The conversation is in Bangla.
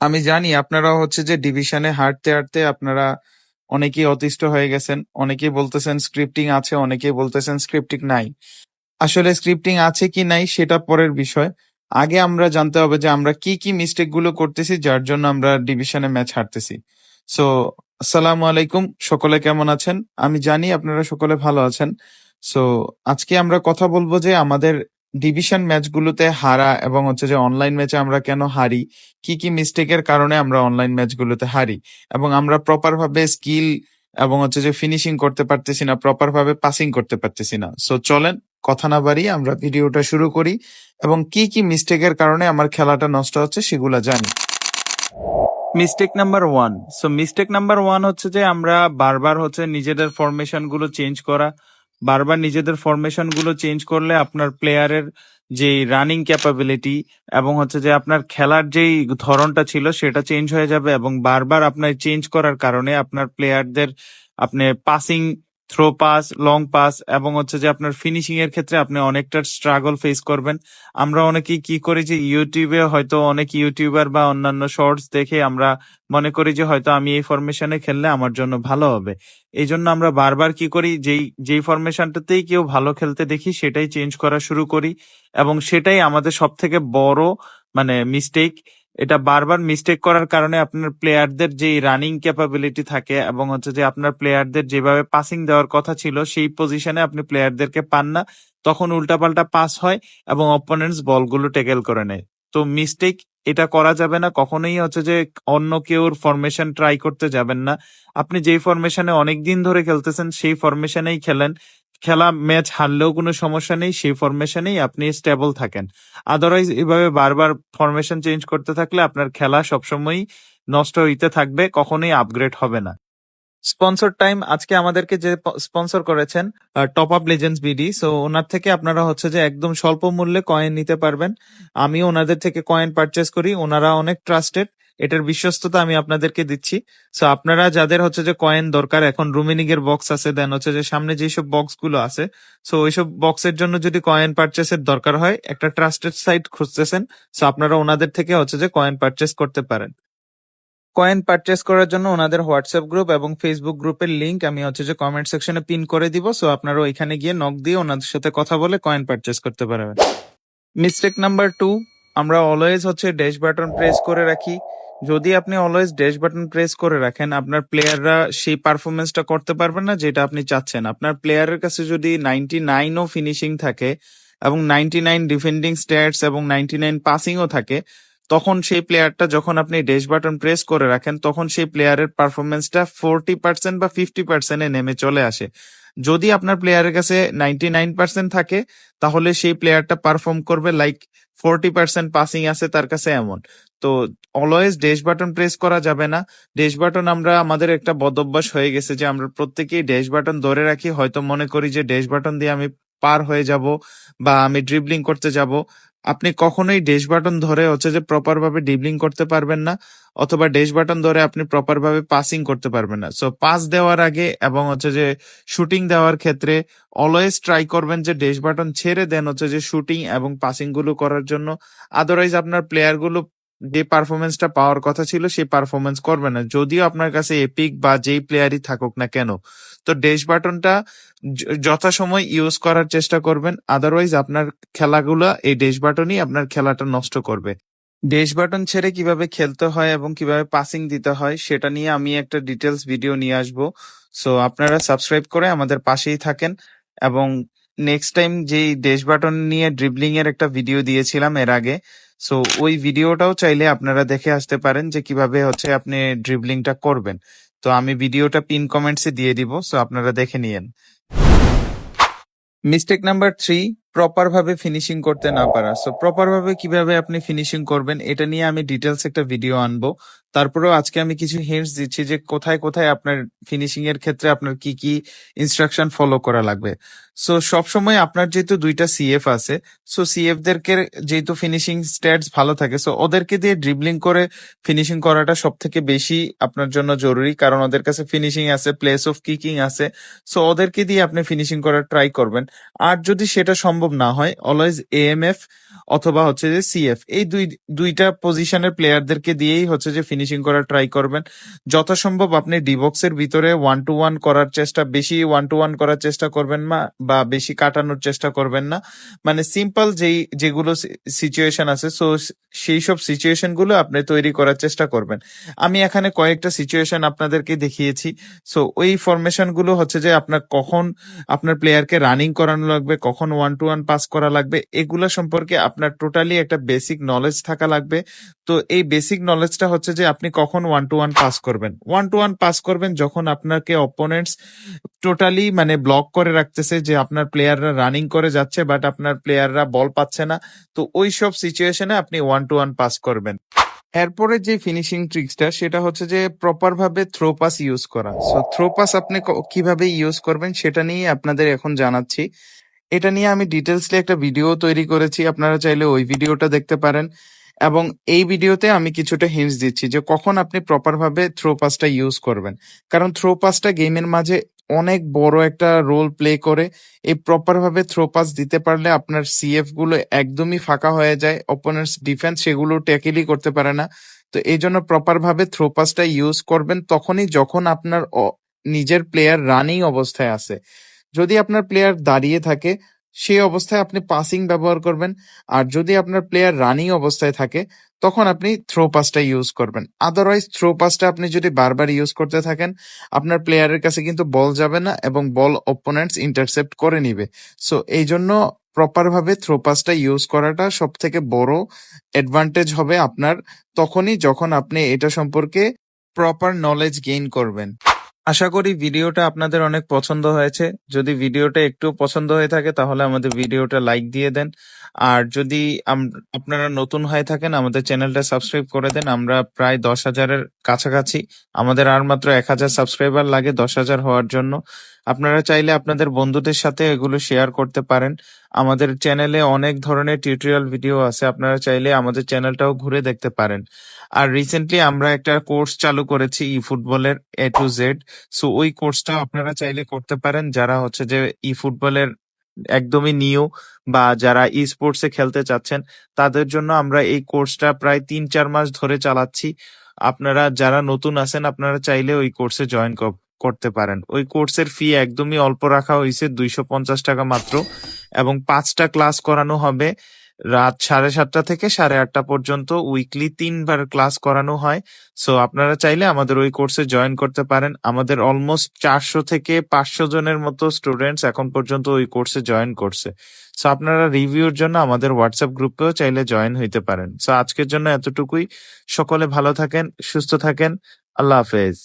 আমি জানি আপনারা হচ্ছে যে ডিভিশনে হাঁটতে হাঁটতে আপনারা অনেকেই অতিষ্ঠ হয়ে গেছেন, অনেকেই বলতেছেন স্ক্রিপ্টিং আছে, অনেকেই বলতেছেন স্ক্রিপ্টিং নাই। আসলে স্ক্রিপ্টিং আছে কি নাই সেটা পরের বিষয়। আগে আমরা জানতে হবে যে আমরা কি কি মিস্টেকগুলো করতেছি, যার জন্য আমরা ডিভিশনে ম্যাচ হারতেছি। সো আসসালামু আলাইকুম, সকলে কেমন আছেন? আমি জানি আপনারা সকলে ভালো আছেন। সো আজকে আমরা কথা বলব যে আমাদের ডিভিশন ম্যাচগুলোতে হারা এবং হচ্ছে যে অনলাইন ম্যাচে আমরা কেন হারি, কি কি মিস্টেকের কারণে আমরা অনলাইন ম্যাচগুলোতে হারি এবং আমরা প্রপার ভাবে স্কিল এবং হচ্ছে যে ফিনিশিং করতে পারতেছি না প্রপার ভাবে পাসিং করতে পারতেছি না। সো চলেন কথা না বাড়িয়ে আমরা ভিডিওটা শুরু করি এবং কি কি মিস্টেকের কারণে আমার খেলাটা নষ্ট হচ্ছে সেগুলো জানি। Mistake number one so mistake number one হচ্ছে যে আমরা বারবার হচ্ছে নিজেদের ফরমেশনগুলো চেঞ্জ করা বারবার নিজেদের ফরমেশনগুলো চেঞ্জ করলে আপনার প্লেয়ারের যে রানিং ক্যাপাবিলিটি এবং হচ্ছে যে আপনার খেলার যেই ধরনটা ছিল সেটা চেঞ্জ হয়ে যাবে এবং বারবার আপনার চেঞ্জ করার কারণে আপনার প্লেয়ারদের আপনি passing through pass long pass এবং হচ্ছে যে আপনার ফিনিশিং এর ক্ষেত্রে আপনি অনেকটা স্ট্রাগল ফেস করবেন। আমরা অনেকেই কি করি যে ইউটিউবে হয়তো অনেক ইউটিউবার বা অন্যান্য শর্টস দেখে আমরা মনে করি যে হয়তো আমি এই ফরমেশনে খেললে আমার জন্য ভালো হবে। এই জন্য আমরা বারবার কি করি, যেই যেই ফরমেশনটাতেই কেউ ভালো খেলতে দেখি, সেটাই চেঞ্জ করা শুরু করি। এবং সেটাই আমাদের সব থেকে বড় মানে মিস্টেক এটা বারবার মিস্টেক করার কারণে আপনার প্লেয়ারদের যে রানিং ক্যাপাবিলিটি থাকে এবং হচ্ছে যে আপনার প্লেয়ারদের যেভাবে পাসিং দেওয়ার কথা ছিল, সেই পজিশনে আপনি প্লেয়ারদেরকে পান না। তখন উল্টাপাল্টা পাস হয় এবং অপোনেন্টস বলগুলো টেকেল করে নেয়। তো মিস্টেক এটা করা যাবে না, কখনোই হচ্ছে যে অন্য কেউর ফরমেশন ট্রাই করতে যাবেন না। আপনি যেই ফরমেশনে অনেক দিন ধরে খেলতেছেন, সেই ফরমেশনেই খেলেন। খেলা ম্যাচ হারলেও কোনো সমস্যা নেই, সেই ফরমেশনেই আপনি স্টেবল থাকেন। আদারওয়াইজ এভাবে বারবার ফরমেশন চেঞ্জ করতে থাকলে আপনার খেলা সবসময়ই নষ্ট হইতে থাকবে, কখনোই আপগ্রেড হবে না। স্পন্সর টাইম আজকে আমাদেরকে যে স্পন্সর করেছেন top up legends BD so ওনার থেকে আপনারা হচ্ছে যে একদম স্বল্প মূল্যে কয়েন নিতে পারবেন। আমি ওনাদের থেকে কয়েন পারচেস করি, ওনারা অনেক ট্রাস্টেড এটার বিশ্বস্ততা আমি আপনাদেরকে দিচ্ছি। সো আপনারা যাদের হচ্ছে যে কয়েন দরকার, এখন রুমিনিং এর বক্স আছে দেন হচ্ছে যে সামনে যেসব বক্সগুলো আছে সো ওইসব বক্সের জন্য যদি কয়েন পারচেসের দরকার হয়, একটা ট্রাস্টেড সাইট খুঁজতেছেন সো আপনারা ওনাদের থেকে হচ্ছে যে কয়েন পারচেস করতে পারেন। কয়েন পারচেস করার জন্য ওনাদের হোয়াটসঅ্যাপ গ্রুপ এবং ফেসবুক গ্রুপের লিংক আমি হচ্ছে যে কমেন্ট সেকশনে পিন করে দিব সো আপনারা ওইখানে গিয়ে নক দিয়ে ওনাদের সাথে কথা বলে কয়েন পারচেস করতে পারবেন। মিস্টেক নাম্বার টু আমরা অলওয়েজ হচ্ছে ড্যাশ বাটন প্রেস করে রাখি। যদি আপনি অলওয়েজ ড্যাশ বাটন প্রেস করে রাখেন, আপনার প্লেয়াররা সেই পারফরমেন্সটা করতে পারবেন না যেটা আপনি চাচ্ছেন। আপনার প্লেয়ারের কাছে যদি নাইনটি নাইনও ফিনিশিং থাকে এবং নাইনটি নাইন ডিফেন্ডিং স্ট্যাটস এবং নাইনটি নাইন পাসিংও থাকে, তখন সেই প্লেয়ারটা যখন আপনি ড্যাশ বাটন প্রেস করে রাখেন, তখন সেই প্লেয়ারের পারফরমেন্সটা ফোরটি পার্সেন্ট বা ফিফটি পার্সেন্টে নেমে চলে আসে। যদি আপনার প্লেয়ারের কাছে নাইনটি নাইন পার্সেন্ট থাকে, তাহলে সেই প্লেয়ারটা পারফর্ম করবে লাইক ফোরটি পার্সেন্ট পাসিং আছে তার কাছে এমন। তো অলওয়েজ ড্যাশ বাটন প্রেস করা যাবে না। ড্যাশ বাটন আমরা, আমাদের একটা বদভ্যাস হয়ে গেছে যে আমরা প্রত্যেকেই ড্যাশ বাটন ধরে রাখি। হয়তো মনে করি যে ড্যাশ বাটন দিয়ে আমি পার হয়ে যাব বা আমি ড্রিবলিং করতে যাব। আপনি কখনোই ড্যাশ বাটন ধরে হচ্ছে যে প্রপার ভাবে করতে পারবেন না, অথবা ড্যাশ বাটন ধরে আপনি প্রপার ভাবে পাসিং করতে পারবেন না। সো পাস দেওয়ার আগে এবং হচ্ছে যে শুটিং দেওয়ার ক্ষেত্রে অলওয়েজ ট্রাই করবেন যে ড্যাশ বাটন ছেড়ে দেন হচ্ছে যে শুটিং এবং পাসিংগুলো করার জন্য। আদারওয়াইজ আপনার প্লেয়ারগুলো যে পারফরমেন্সটা পাওয়ার কথা ছিল সেই পারফরমেন্স করবে না। যদিও আপনার কাছে এপিক বা যেই প্লেয়ারই থাকুক না কেন, তো ড্যাশ বাটনটা যথাসময় ইউজ করার চেষ্টা করবেন। আদারওয়াইজ আপনার খেলাগুলো এই ড্যাশ বাটনই আপনার খেলাটা নষ্ট করবে। ড্যাশ বাটন ছেড়ে কীভাবে খেলতে হয় এবং কীভাবে পাসিং দিতে হয়, সেটা নিয়ে আমি একটা ডিটেলস ভিডিও নিয়ে আসব। সো আপনারা সাবস্ক্রাইব করে আমাদের পাশেই থাকেন। এবং নেক্সট টাইম যেই ড্যাশ বাটন নিয়ে ড্রিবলিং এর একটা ভিডিও দিয়েছিলাম এর আগে সো ওই ভিডিওটাও চাইলে আপনারা দেখে আসতে পারেন যে কীভাবে হচ্ছে আপনি ড্রিবলিংটা করবেন। তো আমি ভিডিওটা পিন কমেন্টসে দিয়ে দিব সো আপনারা দেখে নিয়েন। মিস্টেক নাম্বার থ্রি প্রপার ভাবে ফিনিশিং করতে না পারা। সো প্রপার ভাবে কীভাবে আপনি ফিনিশিং করবেন, এটা নিয়ে আমি ডিটেলস একটা ভিডিও আনব। তারপরেও আজকে আমি কিছু হিন্টস দিচ্ছি যে কোথায় কোথায় আপনার ফিনিশিং এর ক্ষেত্রে আপনার কি কি ইনস্ট্রাকশন ফলো করা লাগবে। সো সবসময় আপনার যেহেতু দুইটা সিএফ আছে সো সিএফ দেরকে যেহেতু ফিনিশিং স্ট্যাটস ভালো থাকে সো ওদেরকে দিয়ে ড্রিবলিং করে ফিনিশিং করাটা সব থেকে বেশি আপনার জন্য জরুরি, কারণ ওদের কাছে ফিনিশিং আছে প্লেস অফ কিকিং আছে। সো ওদেরকে দিয়ে আপনি ফিনিশিং করার ট্রাই করবেন। আর যদি সেটা সম্ভব সম্ভব না হয় অলওয়েজ এএমএফ অথবা হচ্ছে যে সিএফ এই দুই, দুইটা পজিশনের প্লেয়ারদেরকে দিয়েই হচ্ছে যে ফিনিশিং করার ট্রাই করবেন। যথাসম্ভব আপনি ডিবক্সের ভিতরে ওয়ান টু ওয়ান করার চেষ্টা, বেশি ওয়ান টু ওয়ান করার চেষ্টা করবেন না বা বেশি কাটানোর চেষ্টা করবেন না। মানে সিম্পল যেই, যেগুলো সিচুয়েশন আছে সো সেই সব সিচুয়েশনগুলো আপনি তৈরি করার চেষ্টা করবেন। আমি এখানে কয়েকটা সিচুয়েশন আপনাদেরকে দেখিয়েছি। সো ওই ফরমেশনগুলো হচ্ছে যে আপনার কখন আপনার প্লেয়ারকে রানিং করানো লাগবে, কখন ওয়ান টু ওয়ান পাস করা লাগবে। এগুলো সম্পর্কে আপনার টোটালি একটা বেসিক নলেজ থাকা লাগবে। তো এই বেসিক নলেজটা হচ্ছে যে আপনি কখন ওয়ান টু ওয়ান পাস করবেন। ওয়ান টু ওয়ান পাস করবেন যখন আপনাকে অপোনেন্টস টোটালি মানে ব্লক করে রাখতেছে যে আপনার প্লেয়াররা রানিং করে যাচ্ছে বাট আপনার প্লেয়াররা বল পাচ্ছে না। তো ওই সব সিচুয়েশনে আপনি ওয়ান টু ওয়ান পাস করবেন। এরপরে যে ফিনিশিং ট্রিক্সটা সেটা হচ্ছে যে প্রপার ভাবে থ্রো পাস ইউজ করা। সো থ্রো পাস আপনি কীভাবে ইউজ করবেন সেটা নিয়ে আপনাদের এখন জানাচ্ছি। এটা নিয়ে আমি ডিটেলসলি একটা ভিডিও তৈরি করেছি, আপনারা চাইলে ওই ভিডিওটা দেখতে পারেন। এবং এই ভিডিওতে আমি কিছুটা হিন্টস দিচ্ছি যে কখন আপনি প্রপারভাবে থ্রো পাসটা ইউজ করবেন। কারণ থ্রো পাসটা গেমের মাঝে অনেক বড় একটা রোল প্লে করে। এই প্রপারভাবে থ্রো পাস দিতে পারলে আপনার সিএফগুলো একদমই ফাঁকা হয়ে যায় অপোনেন্টস ডিফেন্স সেগুলো ট্যাকেলই করতে পারে না। তো এই জন্য প্রপারভাবে থ্রো পাসটা ইউজ করবেন তখনই যখন আপনার নিজের প্লেয়ার রানিং অবস্থায় আছে যদি আপনার প্লেয়ার দাঁড়িয়ে থাকে সেই অবস্থায় আপনি পাসিং ব্যবহার করবেন। আর যদি আপনার প্লেয়ার রানিং অবস্থায় থাকে, তখন আপনি থ্রো পাসটা ইউজ করবেন। আদারওয়াইজ থ্রো পাসটা আপনি যদি বারবার ইউজ করতে থাকেন, আপনার প্লেয়ারের কাছে কিন্তু বল যাবে না এবং বল অপোনেন্টস ইন্টারসেপ্ট করে নিবে। সো এই জন্য প্রপার ভাবে থ্রো পাসটা ইউজ করাটা সব থেকে বড় অ্যাডভান্টেজ হবে আপনার তখনই যখন আপনি এটা সম্পর্কে প্রপার নলেজ গেইন করবেন। আশা করি ভিডিওটা আপনাদের অনেক পছন্দ হয়েছে। যদি ভিডিওটা একটু পছন্দ হয়ে থাকে, তাহলে আমাদের ভিডিওটা লাইক দিয়ে দেন। আর যদি আপনারা নতুন হয়ে থাকেন, আমাদের চ্যানেলটা সাবস্ক্রাইব করে দেন। আমরা প্রায় দশ হাজারের কাছাকাছি। আমাদের আর মাত্র এক হাজার সাবস্ক্রাইবার লাগে দশ হাজার হওয়ার জন্য। আপনারা চাইলে আপনাদের বন্ধুদের সাথে এগুলো শেয়ার করতে পারেন। আমাদের চ্যানেলে অনেক ধরনের টিউটোরিয়াল ভিডিও আছে, আপনারা চাইলে আমাদের চ্যানেলটাও ঘুরে দেখতে পারেন। আর রিসেন্টলি আমরা একটা কোর্স চালু করেছি ই ফুটবলের এ টু জেড সো ওই কোর্সটা আপনারা চাইলে করতে পারেন, যারা হচ্ছে যে ই ফুটবলের একদমই নিউ বা যারা ই স্পোর্টসে খেলতে চাচ্ছেন, তাদের জন্য আমরা এই কোর্সটা প্রায় তিন চার মাস ধরে চালাচ্ছি। আপনারা যারা নতুন আছেন, আপনারা চাইলে ওই কোর্সে জয়েন করতে পারেন। ওই কোর্সের ফি একদমই অল্প রাখা হয়েছে, দুইশো পঞ্চাশ টাকা মাত্র। এবং পাঁচটা ক্লাস করানো হবে রাত সাড়ে সাতটা থেকে সাড়ে আটটা পর্যন্ত উইকলি তিনবার ক্লাস করানো হয়। সো আপনারা চাইলে আমাদের ওই কোর্সে জয়েন করতে পারেন। আমাদের অলমোস্ট চারশো থেকে পাঁচশো জনের মতো স্টুডেন্টস এখন পর্যন্ত ওই কোর্সে জয়েন করছে। সো আপনারা রিভিউর জন্য আমাদের হোয়াটসঅ্যাপ গ্রুপেও চাইলে জয়েন হইতে পারেন। সো আজকের জন্য এতটুকুই। সকলে ভালো থাকেন, সুস্থ থাকেন। আল্লাহ হাফেজ।